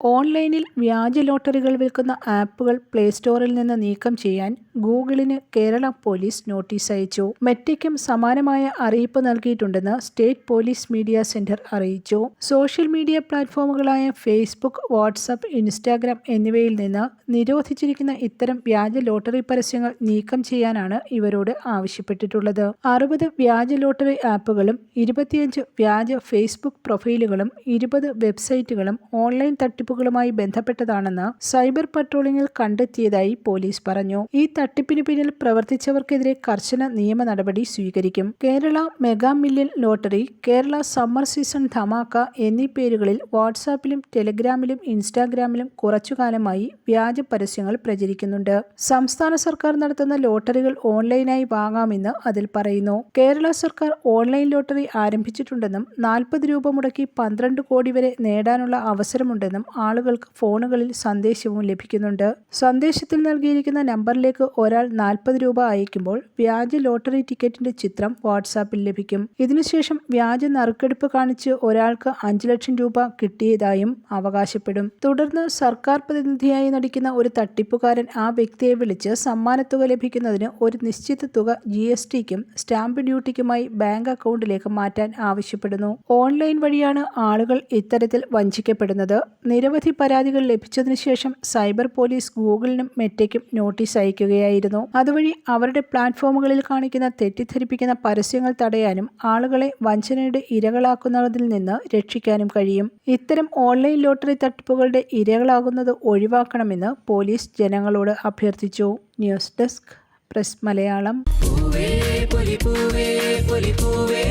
ഓൺലൈനിൽ വ്യാജ ലോട്ടറികൾ വിൽക്കുന്ന ആപ്പുകൾ പ്ലേ സ്റ്റോറിൽ നിന്ന് നീക്കം ചെയ്യാൻ ഗൂഗിളിന് കേരള പോലീസ് നോട്ടീസ് അയച്ചു. മെറ്റയ്ക്കും സമാനമായ അറിയിപ്പ് നൽകിയിട്ടുണ്ടെന്ന് സ്റ്റേറ്റ് പോലീസ് മീഡിയ സെന്റർ അറിയിച്ചു. സോഷ്യൽ മീഡിയ പ്ലാറ്റ്ഫോമുകളായ ഫേസ്ബുക്ക് വാട്സപ്പ് ഇൻസ്റ്റാഗ്രാം എന്നിവയിൽ നിന്ന് നിരോധിച്ചിരിക്കുന്ന ഇത്തരം വ്യാജ ലോട്ടറി പരസ്യങ്ങൾ നീക്കം ചെയ്യാനാണ് ഇവരോട് ആവശ്യപ്പെട്ടിട്ടുള്ളത്. അറുപത് വ്യാജ ലോട്ടറി ആപ്പുകളും ഇരുപത്തിയഞ്ച് വ്യാജ ഫേസ്ബുക്ക് പ്രൊഫൈലുകളും ഇരുപത് വെബ്സൈറ്റുകളും ഓൺലൈൻ തട്ടിപ്പുകളുമായി ബന്ധപ്പെട്ടതാണെന്ന് സൈബർ പട്രോളിംഗിൽ കണ്ടെത്തിയതായി പോലീസ് പറഞ്ഞു. ഈ തട്ടിപ്പിന് പിന്നിൽ പ്രവർത്തിച്ചവർക്കെതിരെ കർശന നിയമ നടപടി സ്വീകരിക്കും. Kerala mega million lottery Kerala summer season Dhamaka എന്നീ പേരുകളിൽ വാട്സാപ്പിലും ടെലിഗ്രാമിലും ഇൻസ്റ്റാഗ്രാമിലും കുറച്ചുകാലമായി വ്യാജ പരസ്യങ്ങൾ പ്രചരിക്കുന്നുണ്ട്. സംസ്ഥാന സർക്കാർ നടത്തുന്ന ലോട്ടറികൾ ഓൺലൈനായി വാങ്ങാമെന്ന് അതിൽ പറയുന്നു. കേരള സർക്കാർ ഓൺലൈൻ ലോട്ടറി ആരംഭിച്ചിട്ടുണ്ടെന്നും നാൽപ്പത് രൂപ മുടക്കി പന്ത്രണ്ട് കോടി വരെ നേടാനുള്ള അവസരമുണ്ടെന്നും ആളുകൾക്ക് ഫോണുകളിൽ സന്ദേശവും ലഭിക്കുന്നുണ്ട്. സന്ദേശത്തിൽ നൽകിയിരിക്കുന്ന നമ്പറിലേക്ക് ഒരാൾ നാൽപ്പത് രൂപ അയക്കുമ്പോൾ വ്യാജ ലോട്ടറി ടിക്കറ്റിന്റെ ചിത്രം വാട്സാപ്പിൽ ലഭിക്കും. ഇതിനുശേഷം വ്യാജ നറുക്കെടുപ്പ് കാണിച്ച് ഒരാൾക്ക് അഞ്ചു ലക്ഷം രൂപ കിട്ടിയതായും അവകാശപ്പെടും. തുടർന്ന് സർക്കാർ പ്രതിനിധിയായി നടിക്കുന്ന ഒരു തട്ടിപ്പുകാരൻ ആ വ്യക്തിയെ വിളിച്ച് സമ്മാനത്തുക ലഭിക്കുന്നതിന് ഒരു നിശ്ചിത തുക ജി എസ് ടിക്കും സ്റ്റാമ്പ് ഡ്യൂട്ടിക്കുമായി ബാങ്ക് അക്കൗണ്ടിലേക്ക് മാറ്റാൻ ആവശ്യപ്പെടുന്നു. ഓൺലൈൻ വഴിയാണ് ആളുകൾ ഇത്തരത്തിൽ വഞ്ചിക്കപ്പെടുന്നത്. നിരവധി പരാതികൾ ലഭിച്ചതിനു ശേഷം സൈബർ പോലീസ് ഗൂഗിളിനും മെറ്റയ്ക്കും നോട്ടീസ് അയക്കുകയായിരുന്നു അതുവഴി അവരുടെ പ്ലാറ്റ്ഫോമുകളിൽ കാണിക്കുന്ന തെറ്റിദ്ധരിപ്പിക്കുന്ന പരസ്യങ്ങൾ തടയാനും ആളുകളെ വഞ്ചനയുടെ ഇരകളാക്കുന്നതിൽ നിന്ന് രക്ഷിക്കാനും കഴിയും. ഇത്തരം ഓൺലൈൻ ലോട്ടറി തട്ടിപ്പുകളുടെ ഇരകളാകുന്നത് ഒഴിവാക്കണമെന്ന് പോലീസ് ജനങ്ങളോട് അഭ്യർത്ഥിച്ചു. News desk press Malayalam. പൂവേ പൊലി പൂവേ പൊലി പൂവേ